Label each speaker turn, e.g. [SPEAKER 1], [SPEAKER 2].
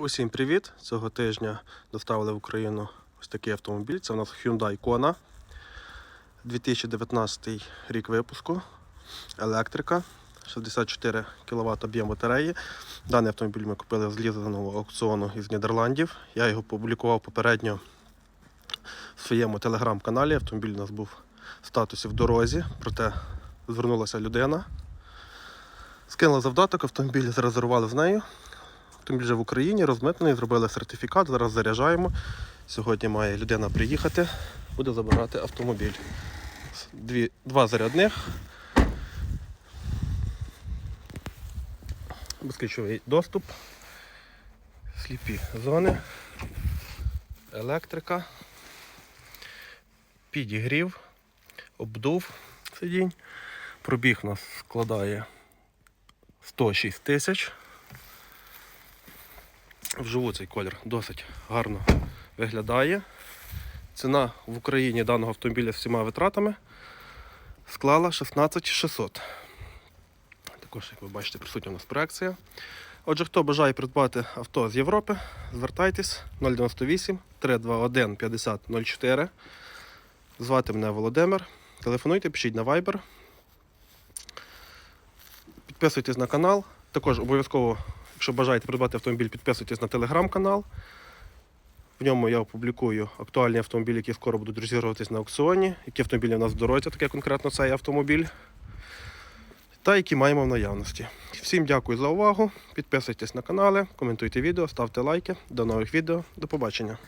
[SPEAKER 1] Усім привіт! Цього тижня доставили в Україну ось такий автомобіль. Це у нас Hyundai Kona. 2019 рік випуску. Електрика. 64 кВт об'єм батареї. Даний автомобіль ми купили з лізаного аукціону із Нідерландів. Я його публікував попередньо в своєму телеграм-каналі. Автомобіль у нас був в статусі в дорозі, проте звернулася людина. Скинула завдаток, автомобіль зарезервували з нею. Автомобіль вже в Україні, розмитнений, зробили сертифікат, зараз заряджаємо. Сьогодні має людина приїхати, буде забирати автомобіль. Дві, два зарядних. Безключовий доступ, сліпі зони, електрика, підігрів, обдув сидінь. Пробіг нас складає 106 тисяч. Вживу цей колір досить гарно виглядає. Ціна в Україні даного автомобіля з всіма витратами склала 16600. Також, як ви бачите, присутня у нас проекція. Отже, хто бажає придбати авто з Європи, звертайтесь 098 321 5004. Звати мене Володимир. Телефонуйте, пишіть на Viber. Підписуйтесь на канал. Також обов'язково, якщо бажаєте придбати автомобіль, підписуйтесь на телеграм-канал. В ньому я опублікую актуальні автомобілі, які скоро будуть розігруватись на аукціоні, які автомобілі в нас в дорозі, таке конкретно цей автомобіль, та які маємо в наявності. Всім дякую за увагу. Підписуйтесь на канали, коментуйте відео, ставте лайки. До нових відео. До побачення.